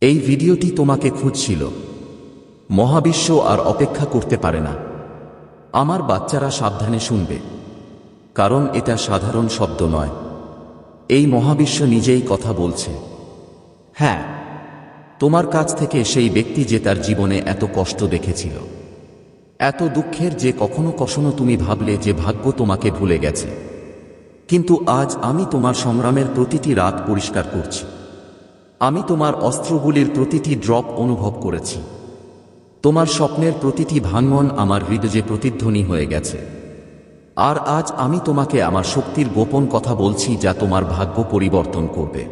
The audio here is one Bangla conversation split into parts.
এই ভিডিওটি তোমাকে খুঁজছিল। মহাবিশ্ব আর অপেক্ষা করতে পারে না। আমার বাচ্চারা সাবধানে শুনবে। কারণ এটা সাধারণ শব্দ নয়। এই মহাবিশ্ব নিজেই কথা বলছে। হ্যাঁ তোমার কাছ থেকে সেই ব্যক্তি যে তার জীবনে এত কষ্ট দেখেছিল। এত দুঃখের যে কখনো কখনো তুমি ভাবলে যে ভাগ্য তোমাকে ভুলে গেছে। কিন্তু আজ আমি তোমার সংগ্রামের প্রতিটি রাত পরিষ্কার করছি। আমি তোমার অস্ত্রগুলির প্রতিটি ড্রপ অনুভব করেছি। তোমার স্বপ্নের প্রতিটি ভাঙ্গন আমার হৃদয়ে প্রতিধ্বনি হয়ে গেছে। আর আজ আমি তোমাকে আমার শক্তির গোপন কথা বলছি যা তোমার ভাগ্য পরিবর্তন করবে।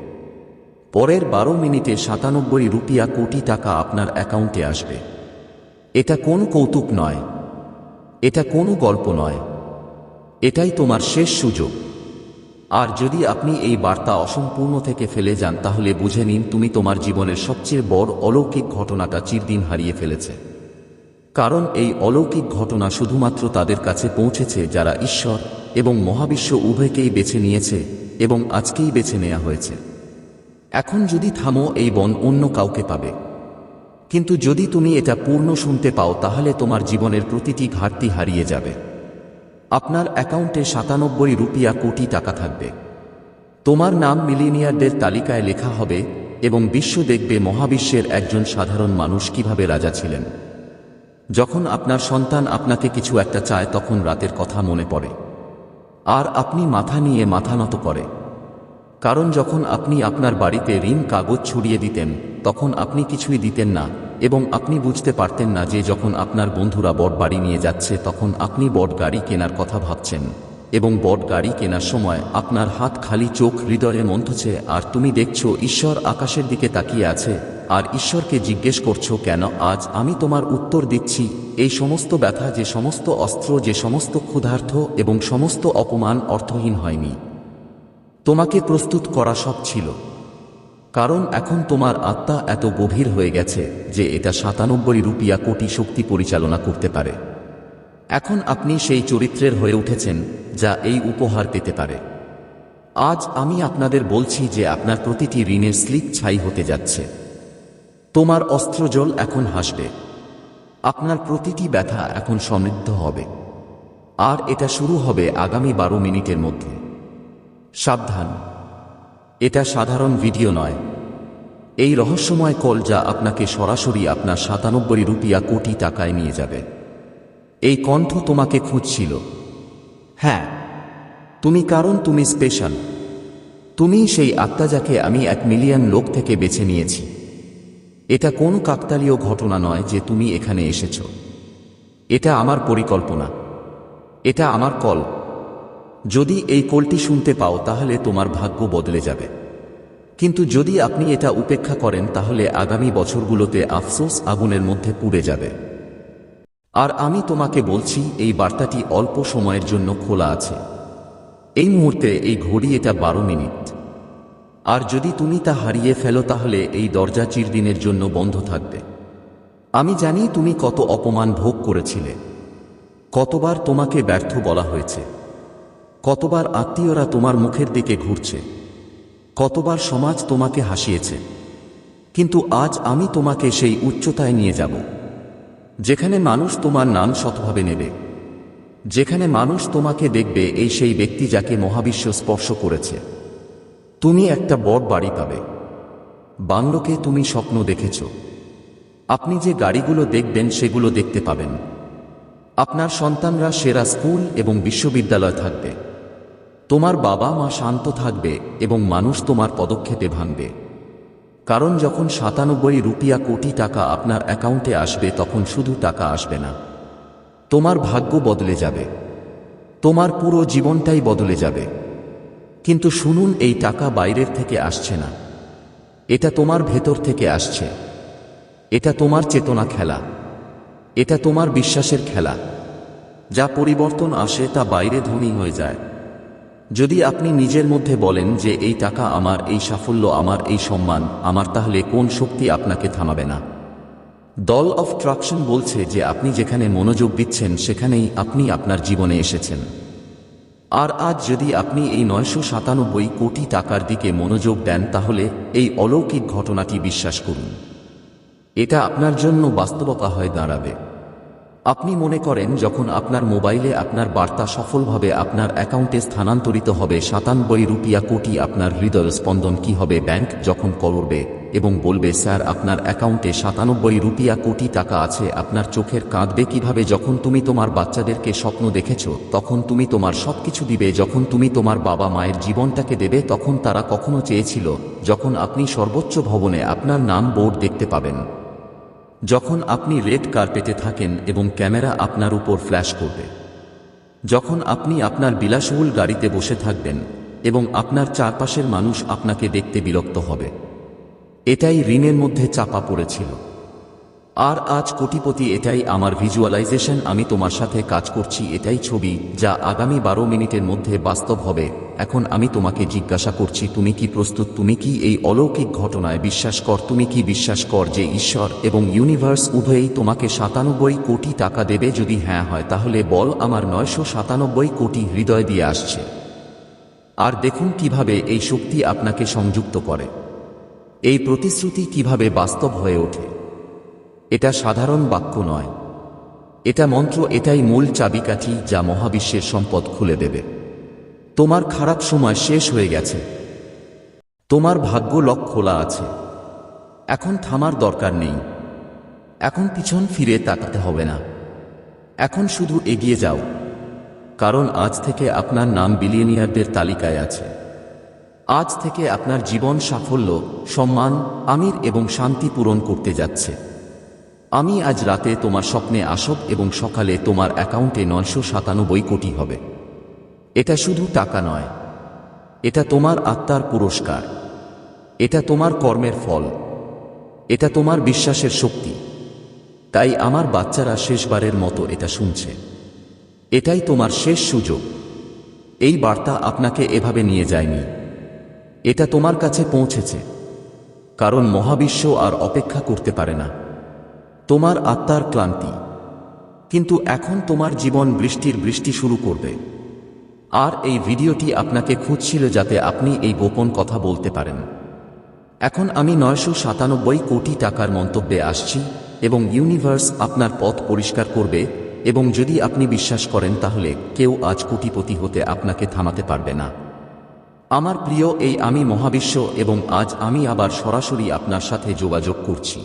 পরের বারো মিনিটে সাতানব্বই রুপিয়া কোটি টাকা আপনার অ্যাকাউন্টে আসবে। এটা কোন কৌতুক নয়। এটা কোনো গল্প নয়। এটাই তোমার শেষ সুযোগ। আর যদি আপনি এই বার্তা অসম্পূর্ণ থেকে ফেলে যান, তাহলে বুঝে নিন তুমি তোমার জীবনের সবচেয়ে বড় অলৌকিক ঘটনাটা চিরদিন হারিয়ে ফেলেছে। কারণ এই অলৌকিক ঘটনা শুধুমাত্র তাদের কাছে পৌঁছেছে যারা ঈশ্বর এবং মহাবিশ্ব উভয়কেই বেছে নিয়েছে এবং আজকেই বেছে নেওয়া হয়েছে। এখন যদি থামো, এই বন অন্য কাউকে পাবে। কিন্তু যদি তুমি এটা পূর্ণ শুনতে পাও, তাহলে তোমার জীবনের প্রতিটি ঘাটতি হারিয়ে যাবে। আপনার অ্যাকাউন্টে সাতানব্বই রুপিয়া কোটি টাকা থাকবে। তোমার নাম মিলিনিয়ারদের তালিকায় লেখা হবে এবং বিশ্ব দেখবে মহাবিশ্বের একজন সাধারণ মানুষ কীভাবে রাজা ছিলেন। যখন আপনার সন্তান আপনাকে কিছু একটা চায় তখন রাতের কথা মনে পড়ে। আর আপনি মাথা নিয়ে মাথা নত করে। কারণ যখন আপনি আপনার বাড়িতে ঋণ কাগজ ছড়িয়ে দিতেন, তখন আপনি কিছুই দিতেন না। এবং আপনি বুঝতে পারতেন না যে যখন আপনার বন্ধুরা বট বাড়ি নিয়ে যাচ্ছে তখন আপনি বট গাড়ি কেনার কথা ভাবছেন। এবং বট গাড়ি কেনার সময় আপনার হাত খালি চোখ হৃদয়ে মন্থছে, আর তুমি দেখছ ঈশ্বর আকাশের দিকে তাকিয়ে আছে, আর ঈশ্বরকে জিজ্ঞেস করছ কেন আজ আমি তোমার উত্তর দিচ্ছি, এই সমস্ত ব্যথা যে সমস্ত অস্ত্র যে সমস্ত ক্ষুধার্থ এবং সমস্ত অপমান অর্থহীন হয়নি। তোমাকে প্রস্তুত করা সব ছিল। কারণ এখন তোমার আত্মা এত গভীর হয়ে গেছে যে এটা সাতানব্বই রুপিয়া কোটি শক্তি পরিচালনা করতে পারে। এখন আপনি সেই চরিত্রের হয়ে উঠেছেন, যা এই উপহার পেতে পারে। আজ আমি আপনাদের বলছি যে আপনার প্রতিটি ঋণের স্লিপ ছাই হতে যাচ্ছে। তোমার অস্ত্রজল এখন হাসবে। আপনার প্রতিটি ব্যথা এখন সমৃদ্ধ হবে। আর এটা শুরু হবে আগামী বারো মিনিটের মধ্যে। সাবধান। এটা সাধারণ ভিডিও নয়। এই রহস্যময় কল যা আপনাকে সরাসরি আপনার সাতানব্বই রুপিয়া কোটি টাকায় নিয়ে যাবে। এই কণ্ঠ তোমাকে খুঁজছিল। হ্যাঁ তুমি কারণ তুমি স্পেশাল তুমি সেই আত্মা যাকে আমি এক মিলিয়ন লোক থেকে বেছে নিয়েছি। এটা কোন কাকতালীয় ঘটনা নয় যে তুমি এখানে এসেছ। এটা আমার পরিকল্পনা। এটা আমার কল। যদি এই কোলটি শুনতে পাও, তাহলে তোমার ভাগ্য বদলে যাবে। কিন্তু যদি আপনি এটা উপেক্ষা করেন, তাহলে আগামী বছরগুলোতে আফসোস আগুনের মধ্যে পুড়ে যাবে। আর আমি তোমাকে বলছি, এই বার্তাটি অল্প সময়ের জন্য খোলা আছে। এই মুহূর্তে এই ঘড়ি এটা বারো মিনিট। আর যদি তুমি তা হারিয়ে ফেলো, তাহলে এই দরজা চিরদিনের জন্য বন্ধ থাকবে। আমি জানি তুমি কত অপমান ভোগ করেছিলে। কতবার তোমাকে ব্যর্থ বলা হয়েছে। কতবার আত্মীয়রা তোমার মুখের দিকে ঘুরছে, কতবার সমাজ তোমাকে হাসিয়েছে, কিন্তু আজ আমি তোমাকে সেই উচ্চতায় নিয়ে যাব, যেখানে মানুষ তোমার নাম শতভাবে নেবে, যেখানে মানুষ তোমাকে দেখবে এই সেই ব্যক্তি যাকে মহাবিশ্ব স্পর্শ করেছে। তুমি একটা বড় বাড়ি পাবে। বাংলোকে তুমি স্বপ্ন দেখেছ। আপনি যে গাড়িগুলো দেখবেন সেগুলো দেখতে পাবেন। আপনার সন্তানরা সেরা স্কুল এবং বিশ্ববিদ্যালয় থাকবে। তোমার বাবা মা শান্ত থাকবে এবং মানুষ তোমার পদক্ষেপে ভাঙবে। কারণ যখন সাতানব্বই রুপিয়া কোটি টাকা আপনার অ্যাকাউন্টে আসবে তখন শুধু টাকা আসবে না। তোমার ভাগ্য বদলে যাবে। তোমার পুরো জীবনটাই বদলে যাবে। কিন্তু শুনুন, এই টাকা বাইরের থেকে আসছে না। এটা তোমার ভেতর থেকে আসছে। এটা তোমার চেতনা খেলা। এটা তোমার বিশ্বাসের খেলা। যা পরিবর্তন আসে তা বাইরে ধনী হয়ে যায়। যদি আপনি নিজের মধ্যে বলেন যে এই টাকা আমার, এই সাফল্য আমার, এই সম্মান আমার, তাহলে কোন শক্তি আপনাকে থামাবে না? দল অফ ট্রাকশন বলছে যে আপনি যেখানে মনোযোগ দিচ্ছেন, সেখানেই আপনি আপনার জীবনে এসেছেন। আর আজ যদি আপনি এই নয়শো সাতানব্বই কোটি টাকার দিকে মনোযোগ দেন, তাহলে এই অলৌকিক ঘটনাটি বিশ্বাস করুন। এটা আপনার জন্য বাস্তবতা হয়ে দাঁড়াবে। আপনি মনে করেন যখন আপনার মোবাইলে আপনার বার্তা সফলভাবে আপনার অ্যাকাউন্টে স্থানান্তরিত হবে, সাতানব্বই রুপিয়া কোটি আপনার হৃদয় স্পন্দন কি হবে ব্যাংক যখন করবে এবং বলবে, স্যার, আপনার অ্যাকাউন্টে সাতানব্বই রুপিয়া কোটি টাকা আছে, আপনার চোখের কাঁদবে কীভাবে যখন তুমি তোমার বাচ্চাদেরকে স্বপ্ন দেখেছ, তখন তুমি তোমার সবকিছু দিবে, যখন তুমি তোমার বাবা মায়ের জীবনটাকে দেবে, তখন তারা কখনো চেয়েছিল, যখন আপনি সর্বোচ্চ ভবনে আপনার নাম বোর্ড দেখতে পাবেন। যখন আপনি রেড কার্পেটে থাকেন এবং ক্যামেরা আপনার উপর ফ্ল্যাশ করবে। যখন আপনি আপনার বিলাসবহুল গাড়িতে বসে থাকবেন এবং আপনার চারপাশের মানুষ আপনাকে দেখতে বিরক্ত হবে। এটাই ঋণের মধ্যে চাপা পড়েছিল। আর আজ কোটিপতি এটাই আমার ভিজুয়ালাইজেশন আমি তোমার সাথে কাজ করছি, এটাই ছবি, যা আগামী বারো মিনিটের মধ্যে বাস্তব হবে এখন আমি তোমাকে জিজ্ঞাসা করছি, তুমি কি প্রস্তুত? তুমি কি এই অলৌকিক ঘটনায় বিশ্বাস কর? তুমি কি বিশ্বাস কর যে ঈশ্বর এবং ইউনিভার্স উভয়েই তোমাকে সাতানব্বই কোটি টাকা দেবে? যদি হ্যাঁ হয়, তাহলে বল আমার নয়শো সাতানব্বই কোটি হৃদয় দিয়ে আসছে। আর দেখুন কীভাবে এই শক্তি আপনাকে সংযুক্ত করে। এই প্রতিশ্রুতি কীভাবে বাস্তব হয়ে ওঠে। এটা সাধারণ বাক্য নয়। এটা মন্ত্র, এটাই মূল চাবিকাঠি যা মহাবিশ্বের সম্পদ খুলে দেবে। তোমার খারাপ সময় শেষ হয়ে গেছে। তোমার ভাগ্য লক খোলা আছে। এখন থামার দরকার নেই। এখন পিছন ফিরে তাকাতে হবে না। এখন শুধু এগিয়ে যাও। কারণ আজ থেকে আপনার নাম বিলিয়নিয়ারদের তালিকায় আছে। আজ থেকে আপনার জীবন সাফল্য, সম্মান, আমির এবং শান্তি পূরণ করতে যাচ্ছে। আমি আজ রাতে তোমার স্বপ্নে আসব এবং সকালে তোমার অ্যাকাউন্টে নয়শো সাতানব্বই কোটি হবে। এটা শুধু টাকা নয়। এটা তোমার আত্মার পুরস্কার। এটা তোমার কর্মের ফল। এটা তোমার বিশ্বাসের শক্তি। তাই আমার বাচ্চারা শেষবারের মতো এটা শুনছে। এটাই তোমার শেষ সুযোগ। এই বার্তা আপনাকে এভাবে নিয়ে যায়নি। এটা তোমার কাছে পৌঁছেছে। কারণ মহাবিশ্ব আর অপেক্ষা করতে পারে না। তোমার আত্মার ক্লান্তি। কিন্তু এখন তোমার জীবন বৃষ্টির বৃষ্টি শুরু করবে। আর এই ভিডিওটি আপনাকে খুঁজছিল যাতে আপনি এই গোপন কথা বলতে পারেন। এখন আমি নয়শো সাতানব্বই কোটি টাকার মন্তব্যে আসছি এবং ইউনিভার্স আপনার পথ পরিষ্কার করবে এবং যদি আপনি বিশ্বাস করেন তাহলে কেউ আজ কোটিপতি হতে আপনাকে থামাতে পারবে না। আমার প্রিয় এই আমি মহাবিশ্ব এবং আজ আমি আবার সরাসরি আপনার সাথে যোগাযোগ করছি।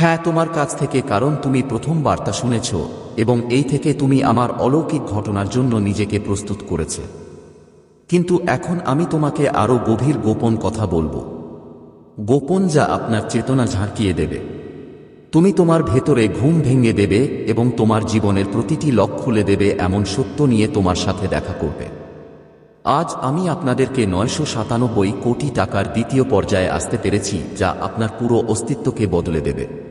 হ্যাঁ তোমার কাছ থেকে কারণ তুমি প্রথম বার্তা শুনেছ এবং এই থেকে তুমি আমার অলৌকিক ঘটনার জন্য নিজেকে প্রস্তুত করেছে। কিন্তু এখন আমি তোমাকে আরও গভীর গোপন কথা বলব। গোপন যা আপনার চেতনা ঝাঁকিয়ে দেবে। তুমি তোমার ভেতরে ঘুম ভেঙে দেবে এবং তোমার জীবনের প্রতিটি লক খুলে দেবে এমন সত্য নিয়ে তোমার সাথে দেখা করবে। আজ আমি আপনাদেরকে নয়শো সাতানব্বই কোটি টাকার দ্বিতীয় পর্যায়ে আসতে পেরেছি যা আপনার পুরো অস্তিত্বকে বদলে দেবে।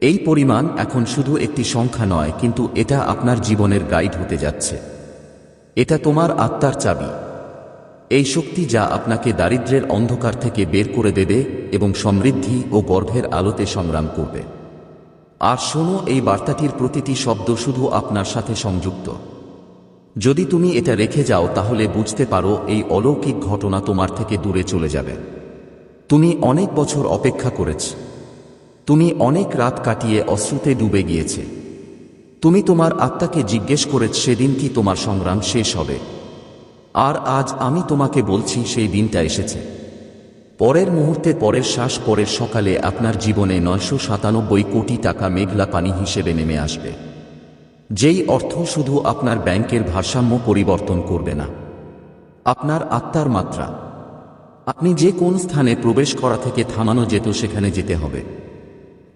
এই পরিমাণ এখন শুধু একটি সংখ্যা নয়, কিন্তু এটা আপনার জীবনের গাইড হতে যাচ্ছে। এটা তোমার আত্মার চাবি। এই শক্তি যা আপনাকে দারিদ্র্যের অন্ধকার থেকে বের করে দেবে এবং সমৃদ্ধি ও গর্ভের আলোতে সংগ্রাম করবে। আর শোনো, এই বার্তাটির প্রতিটি শব্দ শুধু আপনার সাথে সংযুক্ত। যদি তুমি এটা রেখে যাও, তাহলে বুঝতে পারো এই অলৌকিক ঘটনা তোমার থেকে দূরে চলে যাবে। তুমি অনেক বছর অপেক্ষা করেছ। তুমি অনেক রাত কাটিয়ে অশ্রুতে ডুবে গিয়েছে। তুমি তোমার আত্মাকে জিজ্ঞেস করেছ, সেদিন কি তোমার সংগ্রাম শেষ হবে? আর আজ আমি তোমাকে বলছি, সেই দিনটা এসেছে। পরের মুহূর্তে পরের শ্বাস, পরের সকালে আপনার জীবনে নয়শো সাতানব্বই কোটি টাকা মেঘলা পানি হিসেবে নেমে আসবে। যেই অর্থ শুধু আপনার ব্যাংকের ভারসাম্য পরিবর্তন করবে না, আপনার আত্মার মাত্রা। আপনি যে কোন স্থানে প্রবেশ করা থেকে থামানো যেত, সেখানে যেতে হবে।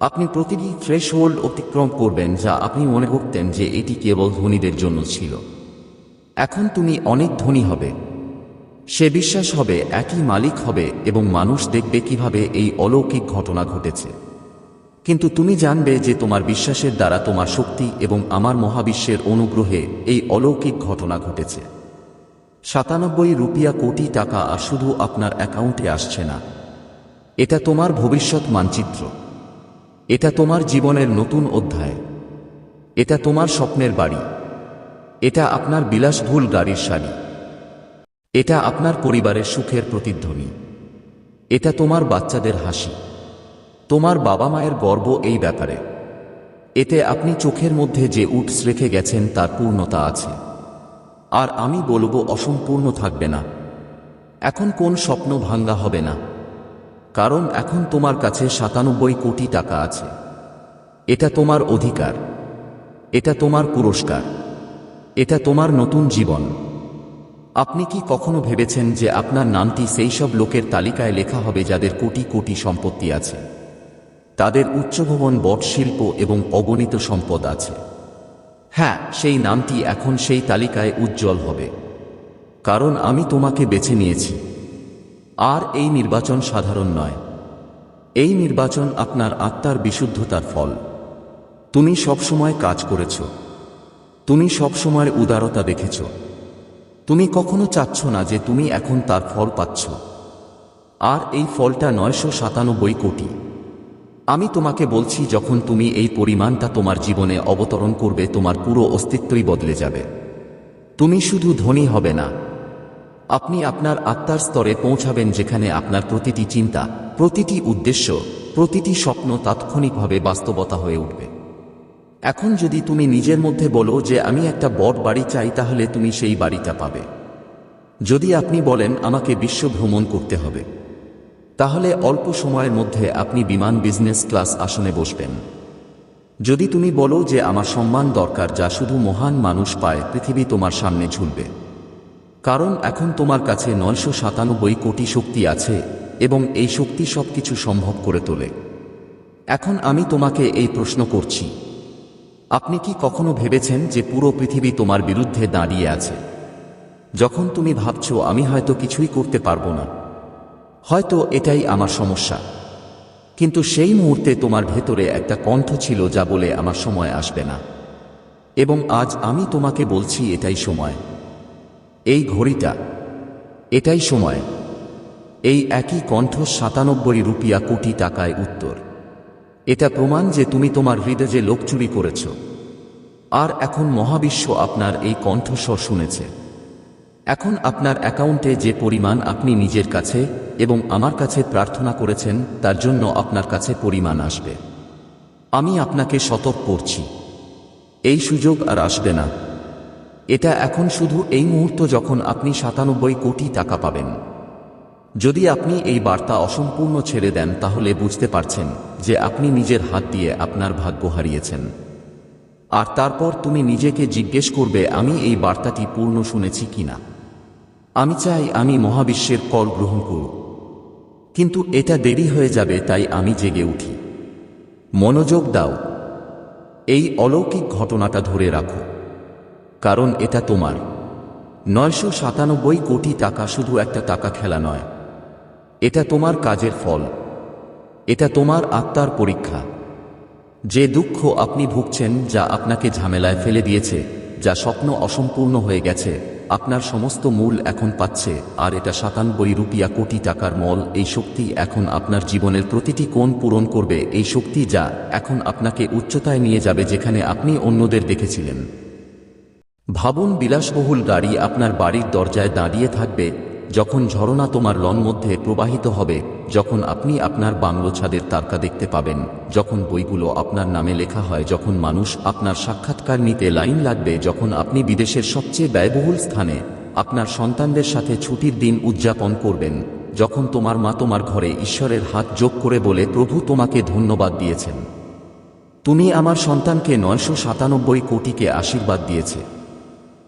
আপনি প্রতিটি থ্রেশহোল্ড অতিক্রম করবেন যা আপনি মনে করতেন যে এটি কেবল ধনীদের জন্য ছিল। এখন তুমি অনেক ধনী হবে। সে বিশ্বাস হবে, একই মালিক হবে এবং মানুষ দেখবে কীভাবে এই অলৌকিক ঘটনা ঘটেছে। কিন্তু তুমি জানবে যে তোমার বিশ্বাসের দ্বারা তোমার শক্তি এবং আমার মহাবিশ্বের অনুগ্রহে এই অলৌকিক ঘটনা ঘটেছে। সাতানব্বই রুপিয়া কোটি টাকা শুধু আপনার অ্যাকাউন্টে আসছে না। এটা তোমার ভবিষ্যৎ মানচিত্র। এটা তোমার জীবনের নতুন অধ্যায়। এটা তোমার স্বপ্নের বাড়ি। এটা আপনার বিলাসভুল গাড়ির শাড়ি। এটা আপনার পরিবারের সুখের প্রতিধ্বনি। এটা তোমার বাচ্চাদের হাসি। তোমার বাবা মায়ের গর্ব এই ব্যাপারে। এতে আপনি চোখের মধ্যে যে উটস রেখে গেছেন তার পূর্ণতা আছে। আর আমি বলব অসম্পূর্ণ থাকবে না। এখন কোন স্বপ্ন ভাঙ্গা হবে না। কারণ এখন তোমার কাছে সাতানব্বই কোটি টাকা আছে। এটা তোমার অধিকার। এটা তোমার পুরস্কার। এটা তোমার নতুন জীবন। আপনি কি কখনো ভেবেছেন যে আপনার নামটি সেই সব লোকের তালিকায় লেখা হবে যাদের কোটি কোটি সম্পত্তি আছে? তাদের উচ্চভবন বট শিল্প এবং অগণিত সম্পদ আছে। হ্যাঁ সেই নামটি এখন সেই তালিকায় উজ্জ্বল হবে। কারণ আমি তোমাকে বেছে নিয়েছি। আর এই নির্বাচন সাধারণ নয়। এই নির্বাচন আপনার আত্মার বিশুদ্ধতার ফল। তুমি সবসময় কাজ করেছ। তুমি সবসময় উদারতা দেখেছ। তুমি কখনো চাচ্ছ না যে তুমি এখন তার ফল পাচ্ছ। আর এই ফলটা নয়শো সাতানব্বই কোটি। আমি তোমাকে বলছি, যখন তুমি এই পরিমাণটা তোমার জীবনে অবতরণ করবে, তোমার পুরো অস্তিত্বই বদলে যাবে। তুমি শুধু ধনী হবে না। আপনি আপনার আত্মার স্তরে পৌঁছাবেন যেখানে আপনার প্রতিটি চিন্তা, প্রতিটি উদ্দেশ্য, প্রতিটি স্বপ্ন তাৎক্ষণিকভাবে বাস্তবতা হয়ে উঠবে। এখন যদি তুমি নিজের মধ্যে বলো যে আমি একটা বড় বাড়ি চাই তাহলে তুমি সেই বাড়িটা পাবে। যদি আপনি বলেন, আমাকে বিশ্ব ভ্রমণ করতে হবে, তাহলে অল্প সময়ের মধ্যে আপনি বিমান বিজনেস ক্লাস আসনে বসবেন। যদি তুমি বলো যে, আমার সম্মান দরকার যা শুধু মহান মানুষ পায়, পৃথিবী তোমার সামনে ঝুলবে। কারণ এখন তোমার কাছে নয়শো সাতানব্বই কোটি শক্তি আছে এবং এই শক্তি সবকিছু সম্ভব করে তোলে। এখন আমি তোমাকে এই প্রশ্ন করছি। আপনি কি কখনো ভেবেছেন যে পুরো পৃথিবী তোমার বিরুদ্ধে দাঁড়িয়ে আছে? যখন তুমি ভাবছ, আমি হয়তো কিছুই করতে পারব না। হয়তো এটাই আমার সমস্যা। কিন্তু সেই মুহূর্তে তোমার ভেতরে একটা কণ্ঠ ছিল যা বলে আমার সময় আসবে না। এবং আজ আমি তোমাকে বলছি এটাই সময়। এই ঘড়িটা। এটাই সময়। এই একই কণ্ঠ সাতানব্বই রুপিয়া কোটি টাকায় উত্তর। এটা প্রমাণ যে তুমি তোমার হৃদয়ে লোক চুরি করেছ। আর এখন মহাবিশ্ব আপনার এই কণ্ঠস্বর শুনেছে। এখন আপনার অ্যাকাউন্টে যে পরিমাণ আপনি নিজের কাছে এবং আমার কাছে প্রার্থনা করেছেন, তার জন্য আপনার কাছে পরিমাণ আসবে। আমি আপনাকে সতর্ক করছি। এই সুযোগ আর আসবে না। এটা এখন শুধু এই মুহূর্ত যখন আপনি সাতানব্বই কোটি টাকা পাবেন। যদি আপনি এই বার্তা অসম্পূর্ণ ছেড়ে দেন, তাহলে বুঝতে পারছেন যে আপনি নিজের হাত দিয়ে আপনার ভাগ্য হারিয়েছেন। আর তারপর তুমি নিজেকে জিজ্ঞেস করবে, আমি এই বার্তাটি পূর্ণ শুনেছি কিনা? আমি চাই আমি মহাবিশ্বের কল গ্রহণ করব কিন্তু এটা দেরি হয়ে যাবে, তাই আমি জেগে উঠি। মনোযোগ দাও। এই অলৌকিক ঘটনাটা ধরে রাখো। কারণ এটা তোমার। নয়শো সাতানব্বই কোটি টাকা শুধু একটা টাকা খেলা নয়। এটা তোমার কাজের ফল। এটা তোমার আত্মার পরীক্ষা। যে দুঃখ আপনি ভুগছেন যা আপনাকে ঝামেলায় ফেলে দিয়েছে, যা স্বপ্ন অসম্পূর্ণ হয়ে গেছে, আপনার সমস্ত মূল এখন পাচ্ছে, আর এটা সাতানব্বই রুপিয়া কোটি টাকার মল, এই শক্তি এখন আপনার জীবনের প্রতিটি কোণ পূরণ করবে, এই শক্তি যা এখন আপনাকে উচ্চতায় নিয়ে যাবে যেখানে আপনি অন্যদের দেখেছিলেন। ভাবুন বিলাসবহুল গাড়ি আপনার বাড়ির দরজায় দাঁড়িয়ে থাকবে, যখন ঝরনা তোমার লন মধ্যে প্রবাহিত হবে, যখন আপনি আপনার বাংলো ছাদের তারকা দেখতে পাবেন, যখন বইগুলো আপনার নামে লেখা হয়, যখন মানুষ আপনার সাক্ষাৎকার নিতে লাইন লাগবে, যখন আপনি বিদেশের সবচেয়ে ব্যয়বহুল স্থানে আপনার সন্তানদের সাথে ছুটির দিন উদযাপন করবেন, যখন তোমার মা তোমার ঘরে ঈশ্বরের হাত যোগ করে বলে, প্রভু তোমাকে ধন্যবাদ দিয়েছেন। তুমি আমার সন্তানকে নয়শো সাতানব্বই কোটিকে আশীর্বাদ দিয়েছে।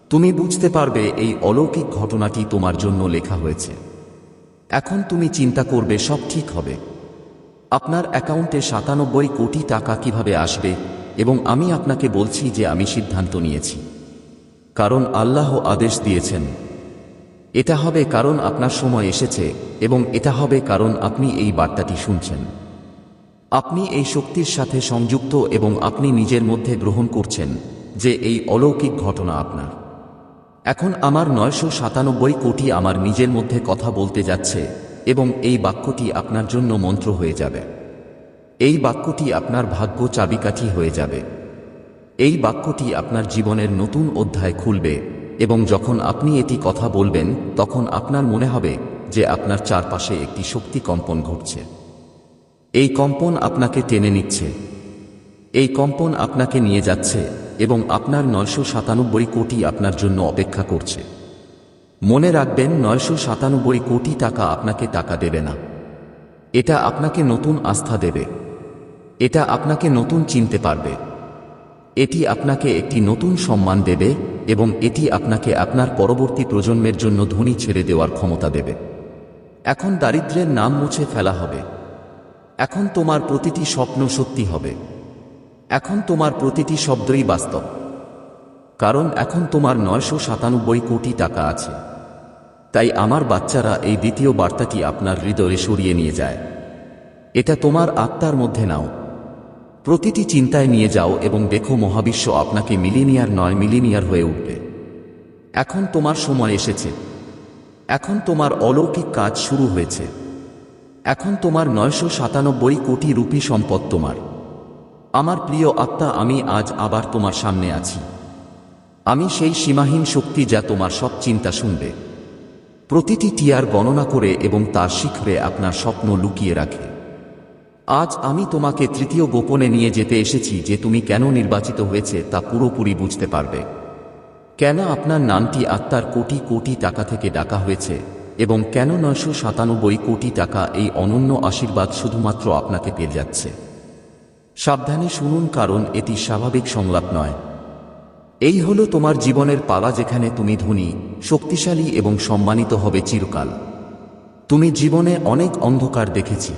তুমি বুঝতে পারবে এই অলৌকিক ঘটনাটি তোমার জন্য লেখা হয়েছে। এখন তুমি চিন্তা করবে সব ঠিক হবে। আপনার অ্যাকাউন্টে সাতানব্বই কোটি টাকা কীভাবে আসবে এবং আমি আপনাকে বলছি যে আমি সিদ্ধান্ত নিয়েছি। কারণ আল্লাহ আদেশ দিয়েছেন। এটা হবে কারণ আপনার সময় এসেছে এবং এটা হবে কারণ আপনি এই বার্তাটি শুনছেন। আপনি এই শক্তির সাথে সংযুক্ত এবং আপনি নিজের মধ্যে গ্রহণ করছেন যে এই অলৌকিক ঘটনা আপনার। এখন আমার নয়শো সাতানব্বই কোটি আমার নিজের মধ্যে কথা বলতে যাচ্ছে, এবং এই বাক্যটি আপনার জন্য মন্ত্র হয়ে যাবে। এই বাক্যটি আপনার ভাগ্য চাবিকাঠি হয়ে যাবে। এই বাক্যটি আপনার জীবনের নতুন অধ্যায় খুলবে, এবং যখন আপনি এটি কথা বলবেন, তখন আপনার মনে হবে যে আপনার চারপাশে একটি শক্তি কম্পন ঘটছে। এই কম্পন আপনাকে টেনে নিচ্ছে। এই কম্পন আপনাকে নিয়ে যাচ্ছে। এবং আপনার নয়শো সাতানব্বই কোটি আপনার জন্য অপেক্ষা করছে। মনে রাখবেন, নয়শো সাতানব্বই কোটি টাকা আপনাকে টাকা দেবে না। এটা আপনাকে নতুন আস্থা দেবে। এটা আপনাকে নতুন চিনতে পারবে। এটি আপনাকে একটি নতুন সম্মান দেবে এবং এটি আপনাকে আপনার পরবর্তী প্রজন্মের জন্য ধনী ছেড়ে দেওয়ার ক্ষমতা দেবে। এখন দারিদ্র্যের নাম মুছে ফেলা হবে। এখন তোমার প্রতিটি স্বপ্ন সত্যি হবে। এখন তোমার প্রতিটি শব্দই বাস্তব। কারণ এখন তোমার নয়শো সাতানব্বই কোটি টাকা আছে। তাই আমার বাচ্চারা এই দ্বিতীয় বার্তাটি আপনার হৃদয়ে সরিয়ে নিয়ে যায়। এটা তোমার আত্মার মধ্যে নাও। প্রতিটি চিন্তায় নিয়ে যাও এবং দেখো মহাবিশ্ব আপনাকে মিলিনিয়ার নয় মিলিনিয়ার হয়ে উঠবে। এখন তোমার সময় এসেছে। এখন তোমার অলৌকিক কাজ শুরু হয়েছে। এখন তোমার নয়শো সাতানব্বই কোটি রুপি সম্পদ তোমার। আমার প্রিয় আত্মা, আমি আজ আবার তোমার সামনে আছি। আমি সেই সীমাহীন শক্তি যা তোমার সব চিন্তা শুনবে। প্রতিটি টিয়ার গণনা করে এবং তার শিখরে আপনার স্বপ্ন লুকিয়ে রাখে। আজ আমি তোমাকে তৃতীয় গোপনে নিয়ে যেতে এসেছি যে তুমি কেন নির্বাচিত হয়েছে তা পুরোপুরি বুঝতে পারবে। কেন আপনার নামটি আত্মার কোটি কোটি টাকা থেকে ডাকা হয়েছে এবং কেন নয়শো সাতানব্বই কোটি টাকা এই অনন্য আশীর্বাদ শুধুমাত্র আপনাকে পেয়ে যাচ্ছে? সাবধানে শুনুন কারণ এটি স্বাভাবিক সংলাপ নয়। এই হলো তোমার জীবনের পালা যেখানে তুমি ধনী, শক্তিশালী এবং সম্মানিত হবে চিরকাল। তুমি জীবনে অনেক অন্ধকার দেখেছি।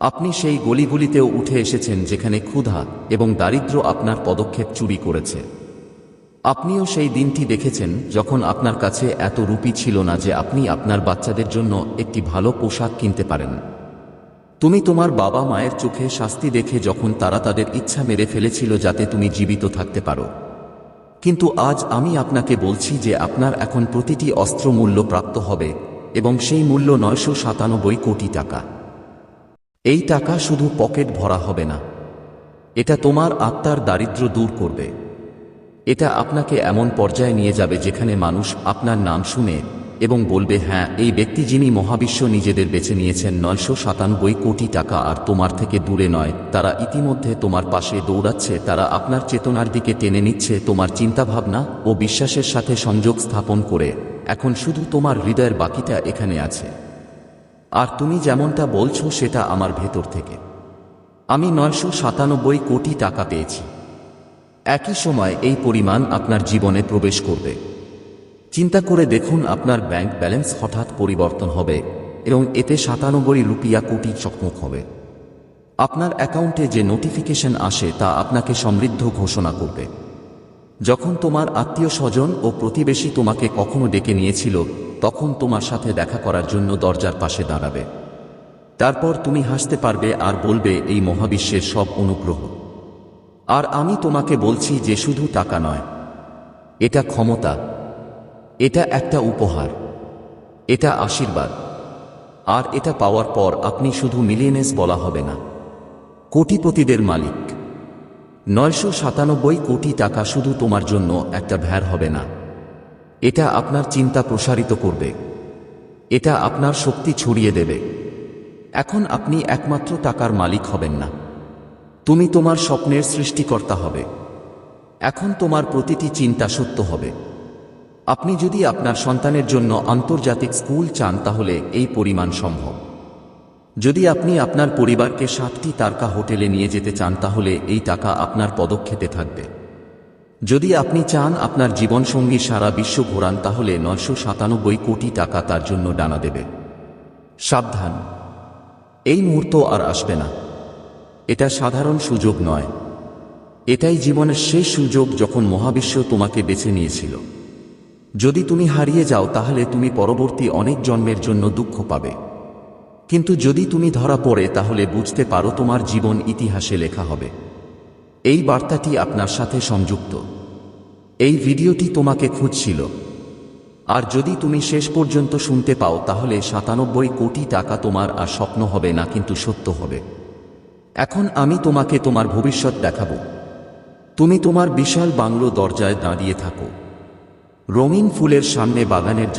আপনি সেই গলিগুলিতেও উঠে এসেছেন যেখানে ক্ষুধা এবং দারিদ্র্য আপনার পদক্ষেপ চুরি করেছে। আপনিও সেই দিনটি দেখেছেন যখন আপনার কাছে এত রুপি ছিল না যে আপনি আপনার বাচ্চাদের জন্য একটি ভালো পোশাক কিনতে পারেন। তুমি তোমার বাবা মায়ের চোখে শাস্তি দেখে যখন তারা তাদের ইচ্ছা মেরে ফেলেছিল যাতে তুমি জীবিত থাকতে পারো। কিন্তু আজ আমি আপনাকে বলছি যে আপনার এখন প্রতিটি অস্ত্র মূল্য প্রাপ্ত হবে এবং সেই মূল্য নয়শো সাতানব্বই কোটি টাকা। এই টাকা শুধু পকেট ভরা হবে না। এটা তোমার আত্মার দারিদ্র্য দূর করবে। এটা আপনাকে এমন পর্যায়ে নিয়ে যাবে যেখানে মানুষ আপনার নাম শুনে এবং বলবে হ্যাঁ এই ব্যক্তি যিনি মহাবিশ্ব নিজেদের বেছে নিয়েছেন নয়শো সাতানব্বই কোটি টাকা আর তোমার থেকে দূরে নয়, তারা ইতিমধ্যে তোমার পাশে দৌড়াচ্ছে, তারা আপনার চেতনার দিকে টেনে নিচ্ছে, তোমার চিন্তাভাবনা ও বিশ্বাসের সাথে সংযোগ স্থাপন করে। এখন শুধু তোমার হৃদয়ের বাকিটা এখানে আছে। আর তুমি যেমনটা বলছো, সেটা আমার ভেতর থেকে। আমি নয়শো সাতানব্বই কোটি টাকা পেয়েছি। একই সময় এই পরিমাণ আপনার জীবনে প্রবেশ করবে। চিন্তা করে দেখুন আপনার ব্যাংক ব্যালেন্স হঠাৎ পরিবর্তন হবে এবং এতে সাতানব্বই রুপিয়া কোটি চকমক হবে। আপনার অ্যাকাউন্টে যে নোটিফিকেশন আসে তা আপনাকে সমৃদ্ধ ঘোষণা করবে। যখন তোমার আত্মীয় স্বজন ও প্রতিবেশী তোমাকে কখনো ডেকে নিয়েছিল, তখন তোমার সাথে দেখা করার জন্য দরজার পাশে দাঁড়াবে। তারপর তুমি হাসতে পারবে আর বলবে, এই মহাবিশ্বের সব অনুগ্রহ। আর আমি তোমাকে বলছি যে শুধু টাকা নয়, এটা ক্ষমতা। এটা একটা উপহার। এটা আশীর্বাদ। আর এটা পাওয়ার পর আপনি শুধু মিলিয়নেস বলা হবে না। কোটিপতিদের মালিক। নয়শো সাতানব্বই কোটি টাকা শুধু তোমার জন্য একটা ভ্যার হবে না। এটা আপনার চিন্তা প্রসারিত করবে। এটা আপনার শক্তি ছড়িয়ে দেবে। এখন আপনি একমাত্র টাকার মালিক হবেন না। তুমি তোমার স্বপ্নের সৃষ্টিকর্তা হবে। এখন তোমার প্রতিটি চিন্তা সত্য হবে। আপনি যদি আপনার সন্তানের জন্য আন্তর্জাতিক স্কুল চান, তাহলে এই পরিমাণ সম্ভব। যদি আপনি আপনার পরিবারকে সাতটি তারকা হোটেলে নিয়ে যেতে চান, তাহলে এই টাকা আপনার পদক্ষেপে থাকবে। যদি আপনি চান আপনার জীবনসঙ্গী সারা বিশ্ব ঘোরান, তাহলে নয়শো সাতানব্বই কোটি টাকা তার জন্য ডানা দেবে। সাবধান। এই মুহূর্ত আর আসবে না। এটা সাধারণ সুযোগ নয়। এটাই জীবনের শেষ সুযোগ যখন মহাবিশ্ব তোমাকে বেছে নিয়েছিল। যদি তুমি হারিয়ে যাও তাহলে তুমি পরবর্তী অনেক জন্মের জন্য দুঃখ পাবে। কিন্তু যদি তুমি ধরা পড়ে তাহলে বুঝতে পারো তোমার জীবন ইতিহাসে লেখা হবে। এই বার্তাটি আপনার সাথে সংযুক্ত। এই ভিডিওটি তোমাকে খুঁজছিল। আর যদি তুমি শেষ পর্যন্ত শুনতে পাও তাহলে সাতানব্বই কোটি টাকা তোমার আর স্বপ্ন হবে না, কিন্তু সত্য হবে। এখন আমি তোমাকে তোমার ভবিষ্যৎ দেখাবো। তুমি তোমার বিশাল বাংলো দরজায় দাঁড়িয়ে থাকো। রঙিন ফুলের সামনে বাগানের